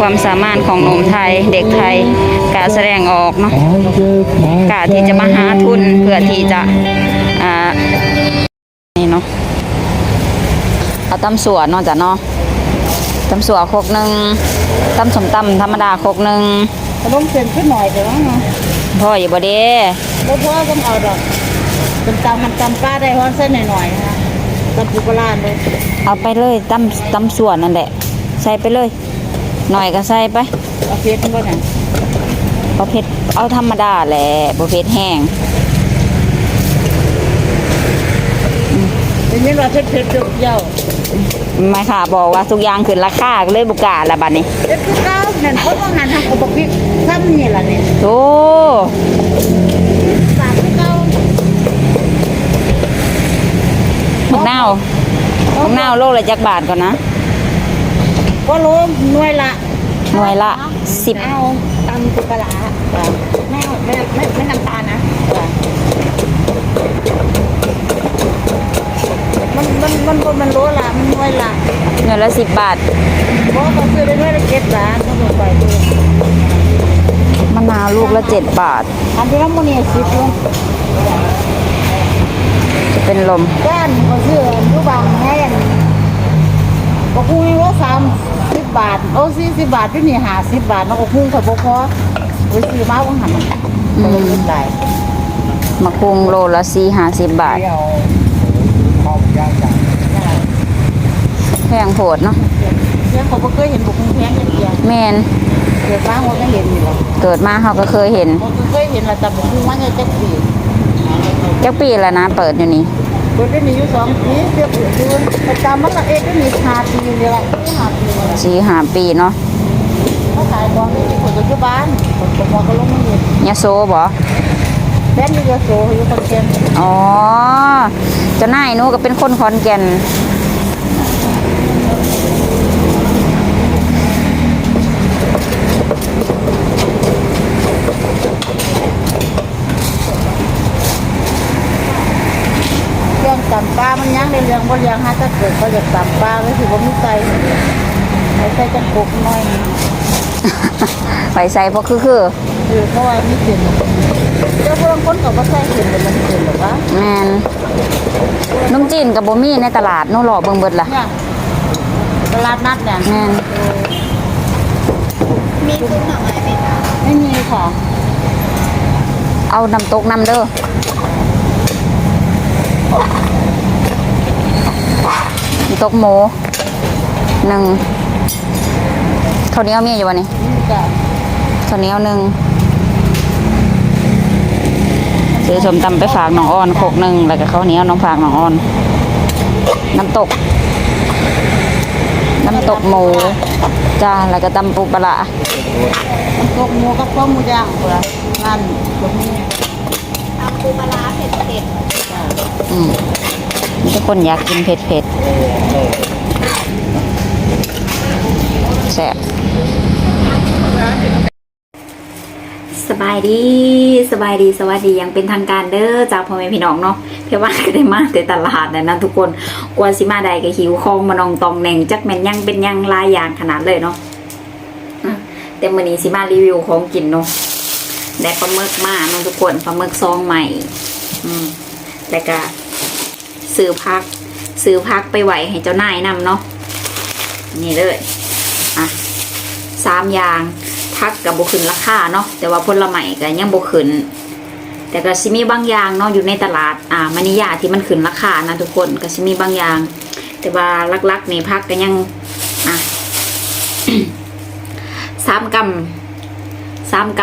ความสามารถของหนุ่มไทยเด็กไทยกล้าแสดงออกเนาะกล้าที่จะมาหาทุนเพื่อที่จะอ่านี่เนาะเอาตำสัวเนาะจ้ะเนาะตำสัวโคกหนึ่งตำสมตำธรรมดาโคกหนึ่งขนมเส้นขึ้นหน่อยเดี๋ยวนะพ่ออยู่บ่เด้บ่พอต้องเอาดอกเป็นตำมันตำป้าได้ฮ้อนเส้นหน่อยๆนะคะตำปูปลาร้าเลยเอาไปเลยตำตำสัวนั่นแหละใส่ไปเลย หน่อยก็ใส่ไปเอาเพชรมันก็เนี่ยเอาเผ็ดเอาธรรมดาแหละบ่เผ็ดแห้งเป็นยังว่าเพชรเพชรเปรี้ยวไม่ค่ะบอกว่าทุกอย่างขึ้นราคาก็เลยบุกล้าละบัดนี้เพชรคือเก้านั่นคนว่าหันทางกบพริกซ้ำนี่ล่ะนี่โอ้สามคือเก้ามักนาวมักนาวโลละจักบาทก่อนนะ ก็รู้หน่วยละหน่วยละสิบเอาตำปูปลาร้าไม่เอาไม่ไม่ไม่น้ำตาลนะมันมันมันมันมันรู้ละมันหน่วยละหน่วยละสิบบาทเพราะเขาซื้อได้ด้วยละเจ็ดบาทเขาบอกไปดูมะนาวลูกละเจ็ดบาท อันที่น้ำมันเนี่ยสิบเลยจะเป็นลมด้านเขาซื้ออยูบางแห่ง ก็คุ้งรถสามสิบบาทโอ้สี่สิบบาทที่นี่หาสิบบาทแล้วก็คุ้งเขาบอกพอไปซื้อมาว่าหันก็เลยลดหลายมะคุงโลละสี่ห้าสิบบาทแพงโผดเนาะเรื่องเขาบ่เคยเห็นบุกคุ้งแพงอย่างเดียวแมนเกิดมาเขาก็เห็นอยู่หรอกเกิดมาเขาก็เคยเห็น เขาก็เคยเห็นและแต่บุกคุ้งว่าจะเจ็ดปีจักปีแล้วนะ เปิดอยู่นี่ เปิดได้มีอยู่สองปีเรียบร้อยดูประจำมันละเอกก็มีห้าปีเลยละที่ห้าปีเลยสี่ห้าปีเนาะเขาขายของที่คนปัจจุบันคนสมองก็ลงมาเห็นยะโซบ่แบนนี่ก็โซอยู่คนเชียงอ๋อเจ้านายหนูก็เป็นคนขอนแก่น เรื่องตำปลามัน ยังในเรื่องบ่เลี้ยงฮะถ้าเกิดเขาอยากตำปลาก็คือว่ามีใจให้ใส่จังกบหน่อยไปใส่เพราะคือคือคือเพราะว่ามีเส้นเจ้าพวกคนก็บ่ใส่เส้นแต่มันเส้นหรอกวะแมนนมจีนกับบ่มีในตลาดหนูหล่อเบิ่งเบิดล่ะเนี่ยตลาดนัดเนี่ยแมนมีซุ้มหน่อไม้ไหมคะไม่มีค่ะเอาน้ำตกน้ำเด้อน้ำ ตกหมูหนึ่งข้าวเหนียวมีอยู่บ่นี่นี่จ้ะข้าวเหนียวหนึ่งซื้อสมตำไปฝากน้องอ่อนโคกหนึ่งแล้วก็ข้าวเหนียวน้องฝากน้องอ่อน น้ำตก น้ำตกหมูจ้าแล้วก็ตำปูปลาร้าตกหมูกับข้าวหมูย่างเปล่านั่นตรงนี้ทำปูปลาร้าเผ็ดเผ็ดอืมมี ทุกคนอยากกินเผ็ดเผ็ดแซ่บสบายดีสบายดีสวัสดียังเป็นทางการเด้อจากพ่อแม่พี่น้องเนาะเพี่อว่าก็ได้มาแต่ตลาดนะนะทุกคนกวนสิมาใดก็หิวคองมานองตองแหน่งจักแม่นยังเป็นยังลายอย่างขนาดเลยเนาะอะแต่มื้อนี้สิมารีวิวของกินเนาะได้ปลาหมึกมาเนาะทุกคนปลาหมึกซองใหม่ อืมแล้วก็ ซื้อพัก ซื้อพักไปไหวให้เจ้านายนำเนาะนี่เลยอะสามอย่างพักกับบุขึ้นราคาเนาะแต่ว่าผลไม้ก็ยังบุขึ้น แต่ก็สิมีบางอย่างเนาะอยู่ในตลาดอ่ามันนิยาที่มันขึ้นราคานะทุกคนก็สิมีบางอย่าง แต่ว่าลักๆนี่พักก็ยังอะสามกำสามก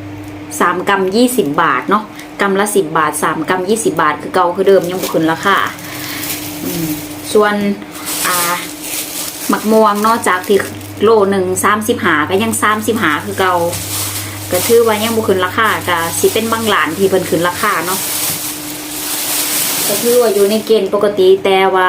ำสามกำยี่สิบบาทเนาะ กำละสิบบาทสามกำยี่สิบาท คือเก่าคือเดิมยังบ่ขึ้นราคาส่วนอ่าหมักม่วงนอกจากที่โลหนึ่งสามสิบหาก็ยังสามสิบหาคือเก่าก็ถือว่ายังบุขึ้นราคาก็สิเป็นบางหลานที่เพิ่นขึ้นราคาเนาะก็ถือว่าอยู่ในเกณฑ์ปกติแต่ว่า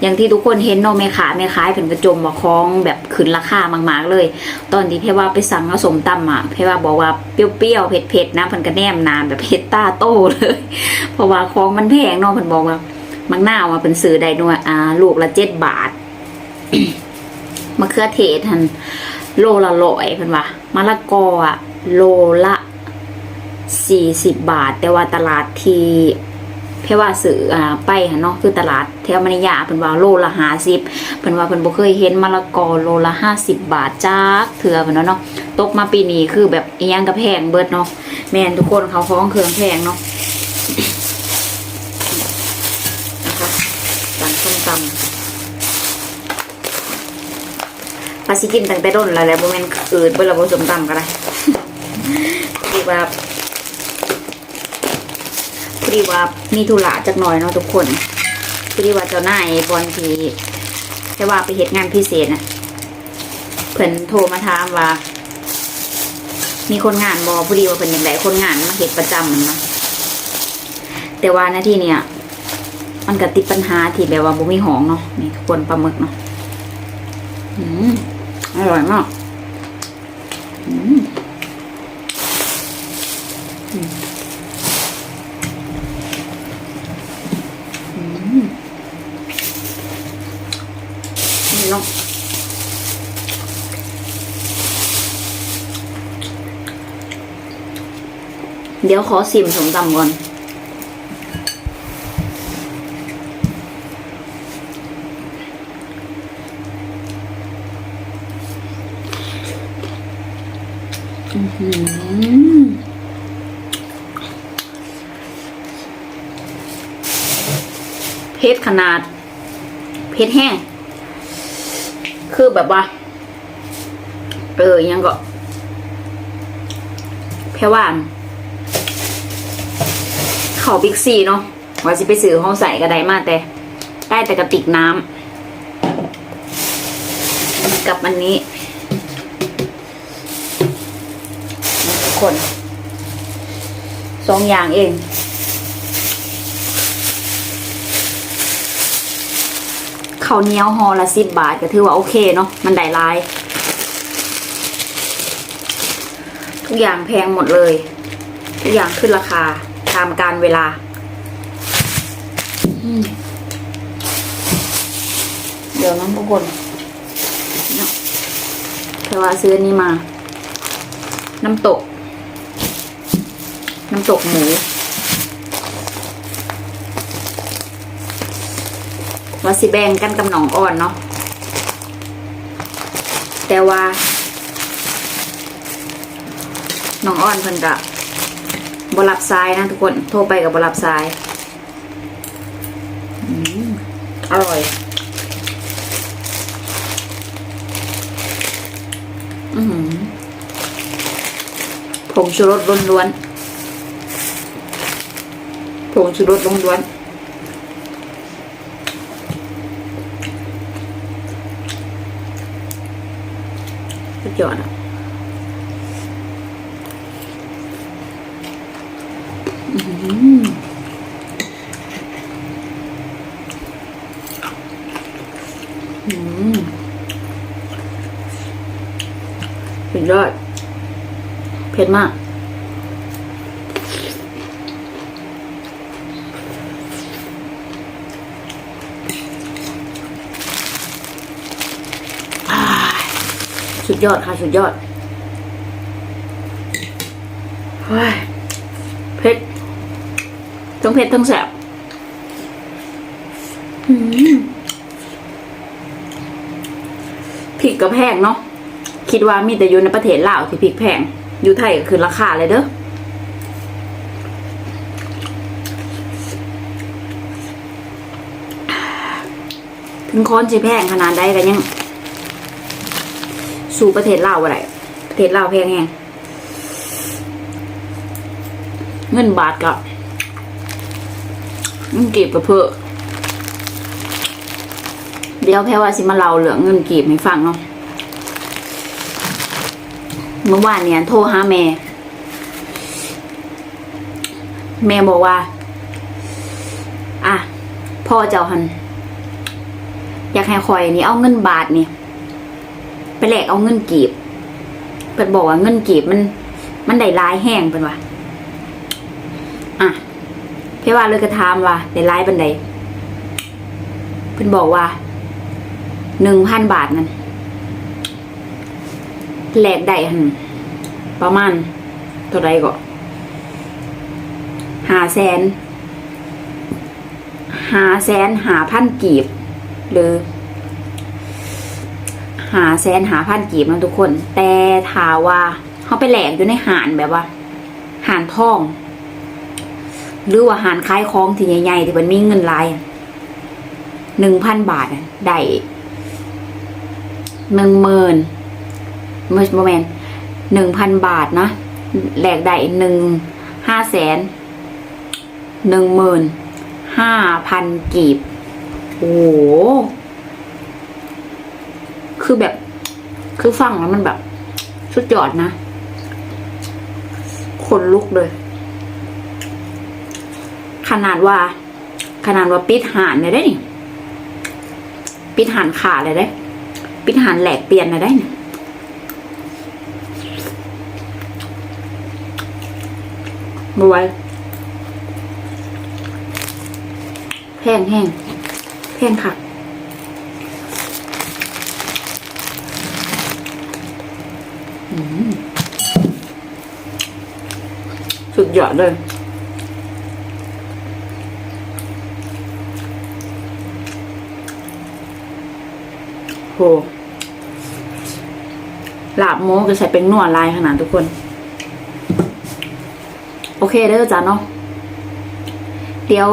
อย่างที่ทุกคนเห็นเนาะแม่ค้าแม่ขายเพิ่นกระจมว่าของแบบขึ้นราคามาก ๆ เลย ตอนที่เพว่าไปสั่งเอาสมตำอะเพว่าบอกว่าเปรี้ยวๆเผ็ดๆนะเพิ่นก็แนมนานแบบเผ็ดตาโตเลย เพราะว่าของมันแพงเนาะเพิ่นบอกว่ามังหน้าวอะเป็นซื้อได้ด้วยอ่าลูกละเจ็ดบาทมะเขือเทศหันโลละร้อยเพิ่นว่ามะละกออะโลละสี่สิบบาท แต่ว่าตลาดที่ เพว่าซื้ออ่าไปค่ะเนาะคือตลาดแถวมณียาเพิ่นว่าโลละห้าสิบเพิ่นว่าเพิ่นบ่เคยเห็นมะละกอโลละห้าสิบบาทจักเถื่อเพิ่นเนาะตกมาปีนี้คือแบบอียังก็แพงเบิดเนาะแม่นทุกคนเขาฟ้องเครื่องแพงเนาะนะคะผส้มตำปลาสิกินตั้งแต่ต้นแล้วแหละโมเมนอืดเบลาโบสมตำก็ได้พอดีว่า ดีว่ามีธุระจักหน่อยเนาะทุกคนพอดีว่าเจ้านายบอลทีแค่ว่าไปเหตุงานพิเศษน่ะเพิ่นโทรมาถามว่า มีคนงานบอพอดีว่าเพิ่นอย่างไรคนงานมาเหตุประจำมันนะแต่ว่าหน้าที่เนี่ยมันก็ติดปัญหาที่แบบว่าบุมีหองเนาะนี่ทุกคนปลาหมึกเนาะอืมอร่อยมากอืมอืมอืมนี่เนาะ เดี๋ยวขอสิมสมตำก่อน อื้อหือเผ็ดขนาดเผ็ดแห้ง คือแบบว่า เออยังก็แพ่ว่าน เขาบิ๊กซีเนาะว่าสิไปซื้อห้องใส่ก็ได้มาแต่ ได้แต่กระติกน้ำกับอันนี้ทุกคนสองอย่างเองข้าวเหนียวห่อละสิบบาทก็ถือว่าโอเคเนาะมันได้ลาย ทุกอย่างแพงหมดเลย ทุกอย่างขึ้นราคา ตามการเวลาอืมเดี๋ยวน้องทุกคนเนาะเธอว่าซื้ออนนี้มา น้ำตก น้ำตกหมูว่าสิแบ่งกันกับหนองอ่อนเนาะแต่ว่าหนองอ่อนเพิ่นกะ บรับสายนะทุกคน โทรไปกับบรับสาย อร่อย อืผงชูรสล้วนๆผงชูรสล้วนๆสุดยอดอะอื้อหืออื้อหือ สุดยอด เผ็ดมากอาสุดยอดค่ะ สุดยอดเฮ้ย ทั้งเผ็ดทั้งแสบอืมพริกก็แพงเนาะคิดว่ามีแต่อยู่ในประเทศลาวที่พริกแพงอยู่ไทยก็คือราคาเลยเด้อถึงค้อนสิแพงขนาดใดกันยัง สู่ประเทศลาวอะไรประเทศลาวแพงแฮงเงินบาทกับ เงินกีบกับเพื่อเดี๋ยวแพ้ว่าสิมาเล่าเรื่องเงินกีบให้ฟังเนาะ เมื่อวานเนี่ยโทรหาแม่ แม่บอกว่า อะ พ่อเจ้าหัน อยากให้คอยนี่เอาเงินบาทนี่ไปแลกเอาเงินกีบเพิ่นบอกว่าเงินกีบมัน มันได้ร้ายแห้งเพิ่นว่าอะ เพี่ว่าเลยกระทามว่าได้ร้ายบันไดเพิ่นบอกว่าหนึ่งพันบาทนั่นแหลกได้หันประมาณเท่าไรก็หาแสนหาแสนหาพันกีบ หรือ หาแสนหาพันกีบนะทุกคน แต่ถาว่าเขาไปแหลกอยู่ในหานแบบว่า หานทอง หรือว่าหานคล้ายคลองที่ใหญ่ๆที่มันมีเงินหลายหนึ่งพันบาทได้หนึ่งหมื่นเมื่อโมเมนหนึ่งพันบาทนะแหลกได้หนึ่งห้าแสนหนึ่งหมื่นห้าพันกีบโอ้โหคือแบบ คือฟังแล้วมันแบบ สุดยอดนะ คนลุกเลย นาดว่า ขนาดว่าปิดหานเนี่ยได้นี่ปิดหานขาดเลยได้ ปิดหานแหลกเปลี่ยนเลยได้นี่บไหวแพงแห้งแพงค่ะสุดยอดเลย โหหลาบหมูก็ใส่เป็นนวดลายขนาดทุกคน โอเคเด้อจ้าเนาะเดี๋ยว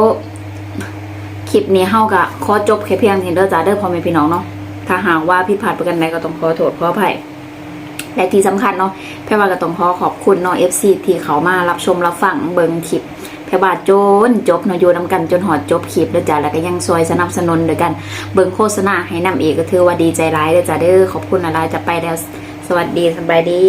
คลิปนี้เฮากะขอจบแค่เพียงเท่านี้เด้อจ้าเด้อพ่อแม่พี่น้องเนาะถ้าหากว่าผิดพลาดประกันใดก็ต้องขอโทษขออภัยและที่สำคัญเนาะแพรว่าก็ต้องขอขอบคุณเนาะ FC ที่เขามารับชมรับฟังเบิ่งคลิป แพรว่าจนจบเนาะอยู่นํกันจนหอดจบคลิปด้อจ้าแล้วก็ยังซอยสนับสนุนโดยกัน เบิ่งโฆษณาให้นำอีกก็ถือว่าดีใจร้ายเด้อจ้าเด้อขอบคุณอะไรจะไปแล้วสวัสดีสบายดี